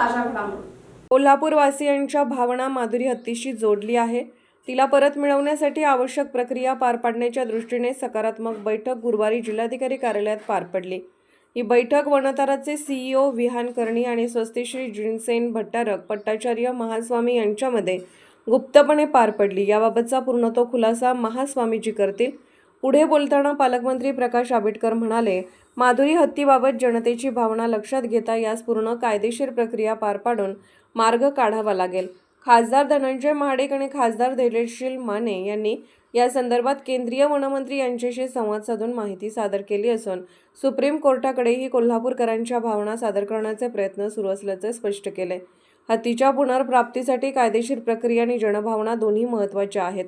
स्वागत ताज्या घडामोडी. कोल्हापूरवासियांच्या भावना माधुरी हत्तीशी जोडली आहे. तिला परत मिळवण्यासाठी आवश्यक प्रक्रिया पार पाडण्याच्या दृष्टीने सकारात्मक बैठक गुरुवारी जिल्हाधिकारी कार्यालयात पार पडली. ही बैठक वनताराचे सीईओ विहान कर्णी आणि स्वस्तिश्री जिनसेन भट्टारक पट्टाचार्य महास्वामी यांच्यामध्ये गुप्तपणे पार पडली. याबाबतचा पूर्णतो खुलासा महास्वामीजी करतील. पुढे बोलताना पालकमंत्री प्रकाश आंबेडकर म्हणाले माधुरी हत्तीबाबत जनतेची भावना लक्षात घेता यास पूर्ण कायदेशीर प्रक्रिया पार पाडून मार्ग काढावा लागेल. खासदार धनंजय महाडेक आणि खासदार धैर्यशील माने यांनी या संदर्भात केंद्रीय वनमंत्री यांच्याशी संवाद साधून माहिती सादर केली असून सुप्रीम कोर्टाकडेही कोल्हापूरकरांच्या भावना सादर करण्याचे प्रयत्न सुरू असल्याचे स्पष्ट केले. हत्तीच्या पुनर्प्राप्तीसाठी कायदेशीर प्रक्रिया आणि जनभावना दोन्ही महत्त्वाच्या आहेत.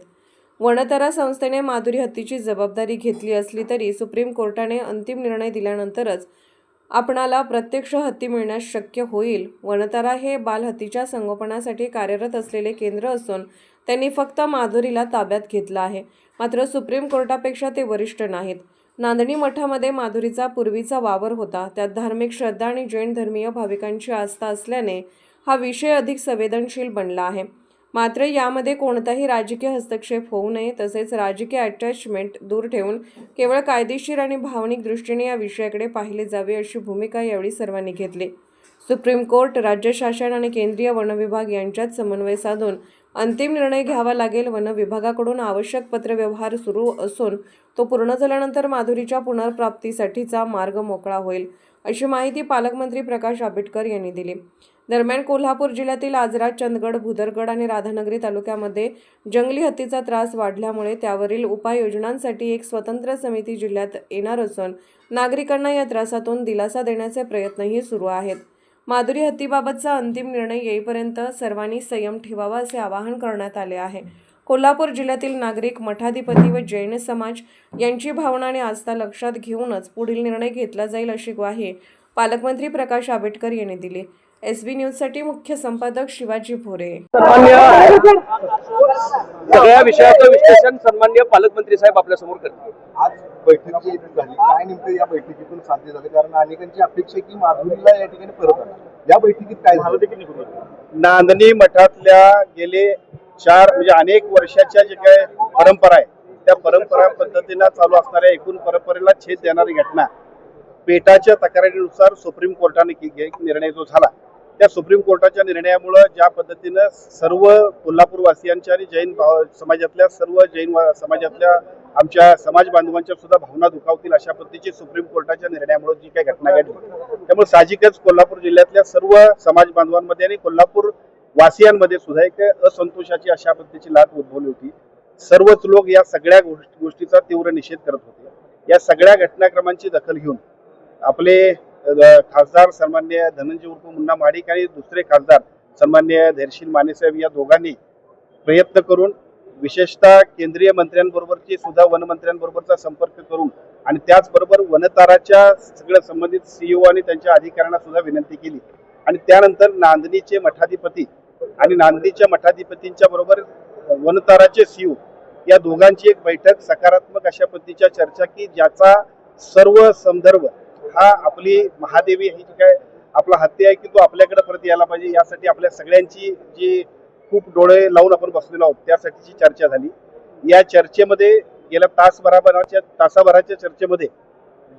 वणतारा संस्थेने माधुरी हत्तीची जबाबदारी घेतली असली तरी सुप्रीम कोर्टाने अंतिम निर्णय दिल्यानंतरच आपणाला प्रत्यक्ष हत्ती मिळण्यास शक्य होईल. वनतारा हे बालहत्तीच्या संगोपनासाठी कार्यरत असलेले केंद्र असून त्यांनी फक्त माधुरीला ताब्यात घेतलं आहे. मात्र सुप्रीम कोर्टापेक्षा ते वरिष्ठ नाहीत. नांदणी मठामध्ये माधुरीचा पूर्वीचा वावर होता. त्यात धार्मिक श्रद्धा आणि जैन धर्मीय भाविकांची आस्था असल्याने हा विषय अधिक संवेदनशील बनला आहे. मात्र यामध्ये कोणताही राजकीय हस्तक्षेप होऊ नये तसेच राजकीय अटॅचमेंट दूर ठेवून केवळ कायदेशीर आणि भावनिक दृष्टीने या विषयाकडे पाहिले जावे अशी भूमिका यावेळी सर्वांनी घेतली. सुप्रीम कोर्ट राज्य शासन आणि केंद्रीय वनविभाग यांच्यात समन्वय साधून अंतिम निर्णय घ्यावा लागेल. वन विभागाकडून आवश्यक पत्रव्यवहार सुरू असून तो पूर्ण झाल्यानंतर माधुरीच्या पुनर्प्राप्तीसाठीचा मार्ग मोकळा होईल. अशी माहिती पालकमंत्री प्रकाश आंबेडकर यांनी दिली. दरम्यान कोल्हापूर जिल्ह्यातील आजरा चंदगड भुदरगड आणि राधानगरी तालुक्यामध्ये जंगली हत्तीचा त्रास वाढल्यामुळे त्यावरील उपाययोजनांसाठी एक स्वतंत्र समिती जिल्ह्यात येणार असून नागरिकांना या त्रासातून दिलासा देण्याचे प्रयत्नही सुरू आहेत. माधुरी हत्तीबाबतचा अंतिम निर्णय येईपर्यंत सर्वांनी संयम ठेवावा असे आवाहन करण्यात आले आहे. कोल्हापूर जिल्ह्यातील नागरिक मठाधिपती व जैन समाज यांची भावना आणि आस्था लक्षात घेऊनच पुढील निर्णय घेतला जाईल अशी ग्वाही पालकमंत्री प्रकाश आंबेडकर यांनी दिली. एस बी न्यूजसाठी मुख्य संपादक शिवाजी भोरे. सगळ्या विषयाचं विश्लेषण सन्मान्य पालकमंत्री साहेब आपल्यासमोर करतील. आज बैठक झाली. काय नेमकं या बैठकीतून साध्य झालं? कारण अनेकांची अपेक्षा आहे की माधुरीला या ठिकाणी परत आणा. या बैठकीत काय झालं? ते किती नांदणी मठातल्या गेले चार म्हणजे अनेक वर्षाच्या जे काय परंपरा आहे त्या परंपरा पद्धतीनं चालू असणाऱ्या एकूण परंपरेला छेद देणारी घटना. पेटाच्या तक्रारीनुसार सुप्रीम कोर्टाने निर्णय जो झाला त्या सुप्रीम कोर्टाच्या निर्णयामुळं ज्या पद्धतीनं सर्व कोल्हापूरवासियांच्या आणि जैन भाव समाजातल्या सर्व जैन समाजातल्या आमच्या समाज बांधवांच्या सुद्धा भावना दुखावतील अशा पद्धतीची सुप्रीम कोर्टाच्या निर्णयामुळे जी काही घटना घडली. त्यामुळे साहजिकच कोल्हापूर जिल्ह्यातल्या सर्व समाज बांधवांमध्ये आणि कोल्हापूर वासियांमध्ये सुद्धा एक असंतोषाची अशा पद्धतीची लाट उद्भवली होती. सर्वच लोक या सगळ्या गोष्टीचा तीव्र निषेध करत होते. या सगळ्या घटनाक्रमांची दखल घेऊन आपले खासदार सन्मान्य धनंजय उर्फ मुन्ना माडिक आणि दुसरे खासदार सन्मान्य धैर्शील मानेसाहेब या दोघांनी प्रयत्न करून विशेषतः केंद्रीय मंत्र्यांबरोबरची सुद्धा वनमंत्र्यांबरोबरचा संपर्क करून आणि त्याचबरोबर वनताराच्या सगळ्या संबंधित सीईओ आणि त्यांच्या अधिकाऱ्यांना सुद्धा विनंती केली. आणि त्यानंतर नांदणीचे मठाधिपती आणि नांदणीच्या मठाधिपतींच्या बरोबर वनताराचे सीईओ या दोघांची एक बैठक सकारात्मक अशा पद्धतीच्या चर्चा की ज्याचा सर्व संदर्भ हा आपली महादेवी ही जी काय आपला हत्या आहे की तो आपल्याकडे परत यायला पाहिजे यासाठी आपल्या सगळ्यांची जी खूप डोळे लावून आपण बसलेलो आहोत त्यासाठीची चर्चा झाली. या चर्चेमध्ये गेल्या तासभराभराच्या तासाभराच्या चर्चेमध्ये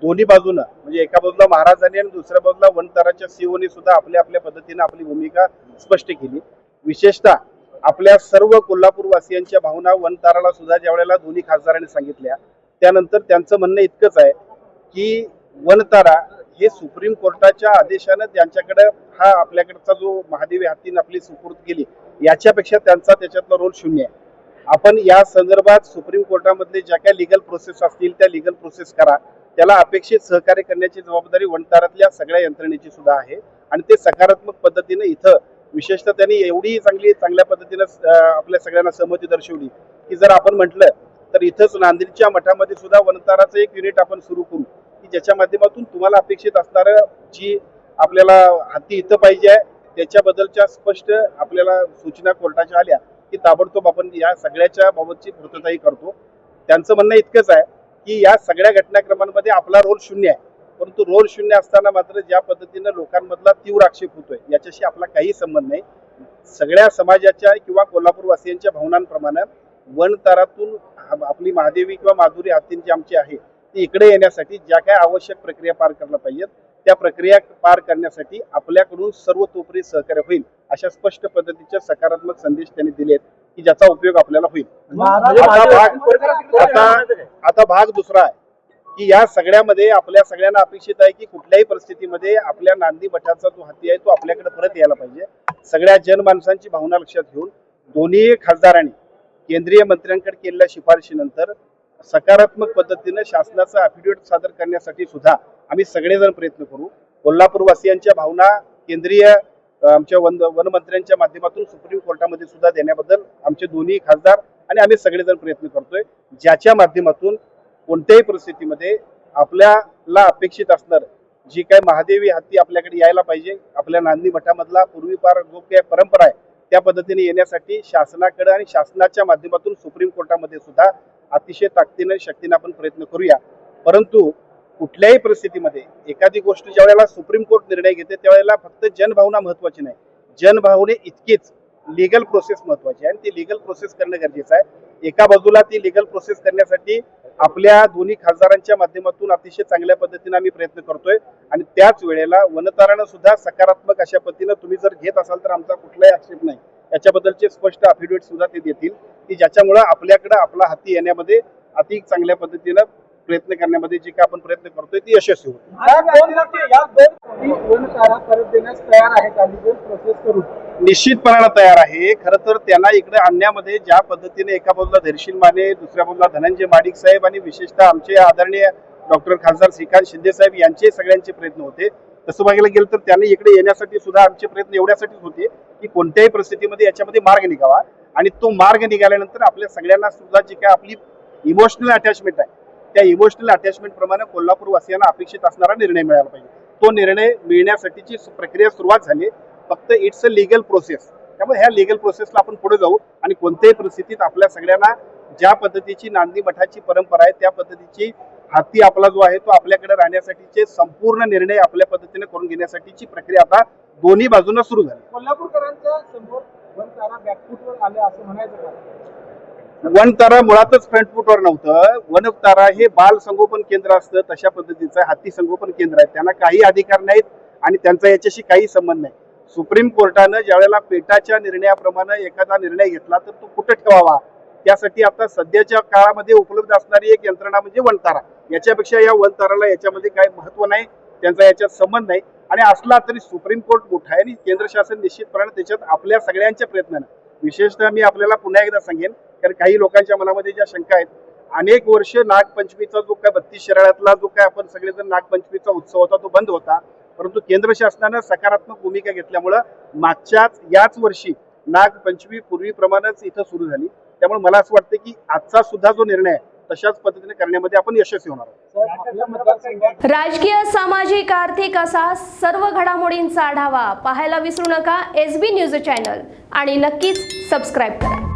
दोन्ही बाजूनं म्हणजे एका बाजूला महाराजांनी आणि दुसऱ्या बाजूला वनतराच्या सीओनी सुद्धा आपल्या आपल्या पद्धतीने आपली भूमिका स्पष्ट केली. विशेषतः आपल्या सर्व कोल्हापूर वासियांच्या भावना वनताराला सुद्धा ज्या वेळेला दोन्ही खासदारांनी सांगितल्या त्यानंतर त्यांचं म्हणणं इतकंच आहे की वनतारा हे सुप्रीम कोर्टाच्या आदेशानं त्यांच्याकडे हा आपल्याकडचा जो महादेवी हत्तीनं आपली सुपूर्द केली याच्यापेक्षा त्यांचा त्याच्यातला रोल शून्य आहे. आपण या संदर्भात सुप्रीम कोर्टामधले ज्या काही लिगल प्रोसेस असतील त्या लिगल प्रोसेस करा. त्याला अपेक्षित सहकार्य करण्याची जबाबदारी वनतारातल्या सगळ्या यंत्रणेची सुद्धा आहे. आणि ते सकारात्मक पद्धतीने इथं विशेषतः त्यांनी एवढी चांगली चांगल्या पद्धतीनं आपल्या सगळ्यांना सहमती दर्शवली की जर आपण म्हटलं तर इथंच नांदेडच्या मठामध्ये सुद्धा वनताराचं एक युनिट आपण सुरू करू की ज्याच्या माध्यमातून तुम्हाला अपेक्षित असणारं जी आपल्याला हत्ती इथं पाहिजे आहे त्याच्याबद्दलच्या स्पष्ट आपल्याला सूचना कोर्टाच्या आल्या की ताबडतोब आपण या सगळ्याच्या बाबतची पूर्तताही करतो. त्यांचं म्हणणं इतकंच आहे की या सगळ्या घटनाक्रमांमध्ये आपला रोल शून्य आहे. परंतु रोल शून्य असताना मात्र ज्या पद्धतीनं लोकांमधला तीव्र आक्षेप होतोय याच्याशी आपला काही संबंध नाही. सगळ्या समाजाच्या किंवा कोल्हापूरवासियांच्या भावनांप्रमाणे वनतारातून आपली महादेवी किंवा माधुरी हत्तींची आमची आहे ती इकडे येण्यासाठी ज्या काय आवश्यक प्रक्रिया पार करायला पाहिजेत त्या प्रक्रिया पार करण्यासाठी आपल्याकडून सर्वतोपरी सहकार्य होईल अशा स्पष्ट पद्धतीचे सकारात्मक संदेश त्यांनी दिलेत. की ज्याचा उपयोग आपल्याला होईल. आता भाग आता आता भाग दुसरा आहे की या सगळ्यामध्ये आपल्या सगळ्यांना अपेक्षित आहे की कुठल्याही परिस्थितीमध्ये आपल्या नांदी मठाचा जो हाती आहे तो आपल्याकडे परत यायला पाहिजे. सगळ्या जनमानसांची भावना लक्षात घेऊन दोन्ही खासदारांनी केंद्रीय मंत्र्यांकडे केलेल्या शिफारशीनंतर सकारात्मक पद्धतीनं शासनाचं अफिडेविट सादर करण्यासाठी सुद्धा आम्ही सगळेजण प्रयत्न करू. कोल्हापूरवासियांच्या भावना केंद्रीय आमच्या वन वनमंत्र्यांच्या माध्यमातून सुप्रीम कोर्टामध्ये सुद्धा देण्याबद्दल आमचे दोन्ही खासदार आणि आम्ही सगळेजण प्रयत्न करतोय. ज्याच्या माध्यमातून कोणत्याही परिस्थितीमध्ये आपल्याला अपेक्षित असणार जी काय महादेवी हत्ती आपल्याकडे यायला पाहिजे आपल्या नांदी मठामधला पूर्वीपार जो काय परंपरा आहे त्या पद्धतीने येण्यासाठी शासनाकडे आणि शासनाच्या माध्यमातून सुप्रीम कोर्टामध्ये सुद्धा अतिशय ताकदीने शक्तीने आपण प्रयत्न करूया. परंतु कुठल्याही परिस्थितीमध्ये एखादी गोष्ट ज्या वेळेला सुप्रीम कोर्ट निर्णय घेते त्यावेळेला फक्त जनभावना महत्वाची नाही. जनभावने इतकीच लिगल प्रोसेस महत्वाची आहे आणि ती लिगल प्रोसेस करणं गरजेचं आहे. एका बाजूला ती लिगल प्रोसेस करण्यासाठी आपल्या दोन्ही खासदारांच्या माध्यमातून अतिशय चांगल्या पद्धतीने आम्ही प्रयत्न करतोय. आणि त्याच वेळेला वनतारानं सुद्धा सकारात्मक अशा पद्धतीनं तुम्ही जर घेत असाल तर आमचा कुठलाही आक्षेप नाही. याच्याबद्दलचे स्पष्ट अफिडेविट सुद्धा ते देतील की ज्याच्यामुळे आपल्याकडे आपला हाती येण्यामध्ये अति चांगल्या पद्धतीनं प्रयत्न करण्यामध्ये जे काय आपण प्रयत्न करतोय ती यशस्वी होईल. या दोन या दोन कोटी वनतारा परत देण्यास तयार आहेत आणि ते प्रोसेस करू निश्चितपणानं तयार आहे. खरं तर त्यांना इकडे आणण्यामध्ये ज्या पद्धतीने एका बाजूला धैर्यशील माने दुसऱ्या बाजूला धनंजय माडिक साहेब आणि विशेषतः आमचे आदरणीय डॉक्टर खासदार श्रीकांत शिंदे साहेब यांचे सगळ्यांचे प्रयत्न होते. तसं बघायला गेलं तर त्यांनी इकडे येण्यासाठी सुद्धा आमचे प्रयत्न एवढ्यासाठीच होते की कोणत्याही परिस्थितीमध्ये याच्यामध्ये मार्ग निघावा. आणि तो मार्ग निघाल्यानंतर आपल्या सगळ्यांना सुद्धा जी काय आपली इमोशनल अटॅचमेंट आहे त्या इमोशनल अटॅचमेंट प्रमाणे कोल्हापूर वासियांना अपेक्षित असणारा निर्णय मिळाला पाहिजे. तो निर्णय मिळण्यासाठीची प्रक्रिया सुरुवात झाली. फक्त इट्स अ लिगल प्रोसेस त्यामुळे ह्या लिगल प्रोसेसला आपण पुढे जाऊ आणि कोणत्याही परिस्थितीत आपल्या सगळ्यांना ज्या पद्धतीची नांदी मठाची परंपरा आहे त्या पद्धतीची हाती आपला जो आहे तो आपल्याकडे राहण्यासाठीचे संपूर्ण निर्णय आपल्या पद्धतीने करून घेण्यासाठीची प्रक्रिया आता दोन्ही बाजूंना सुरू झाली. कोल्हापूरकरांच्या समोर आले असं म्हणायचं वनतारा मुळातच फ्रंटफुटवर नव्हतं. वनतारा हे बाल संगोपन केंद्र असतं. तशा पद्धतीचं हत्ती संगोपन केंद्र आहे. त्यांना काही अधिकार नाहीत आणि त्यांचा याच्याशी काही संबंध नाही. सुप्रीम कोर्टानं ज्यावेळेला पेटाच्या निर्णयाप्रमाणे एखादा निर्णय घेतला तर तो कुठे ठेवावा? त्यासाठी आता सध्याच्या काळामध्ये उपलब्ध असणारी एक यंत्रणा म्हणजे वनतारा. याच्यापेक्षा या वनताराला याच्यामध्ये काय महत्त्व नाही. त्यांचा याच्यात संबंध नाही. आणि असला तरी सुप्रीम कोर्ट मोठा आहे आणि केंद्र शासन निश्चितपणे त्याच्यात आपल्या सगळ्यांच्या प्रयत्नानं. विशेषतः मी आपल्याला पुन्हा एकदा सांगेन कारण काही लोकांच्या मनामध्ये ज्या शंका आहेत अनेक वर्ष नागपंचमीचा जो काय बत्तीस शिराळ्यातला जो काय आपण सगळेजण नागपंचमीचा उत्सव होता तो बंद होता. परंतु केंद्र शासनानं सकारात्मक भूमिका घेतल्यामुळं मागच्याच याच वर्षी नागपंचमी पूर्वीप्रमाणेच इथं सुरू झाली. त्यामुळे मला असं वाटतं की आजचा सुद्धा जो निर्णय आहे तशाच पद्धतीने करण्यामध्ये आपण यशस्वी होणार आहोत. राजकीय सामाजिक आर्थिक असा सर्व घडामोडींचा आढावा पाहायला विसरू नका. एस बी न्यूज चॅनल आणि नक्कीच सबस्क्राईब करा.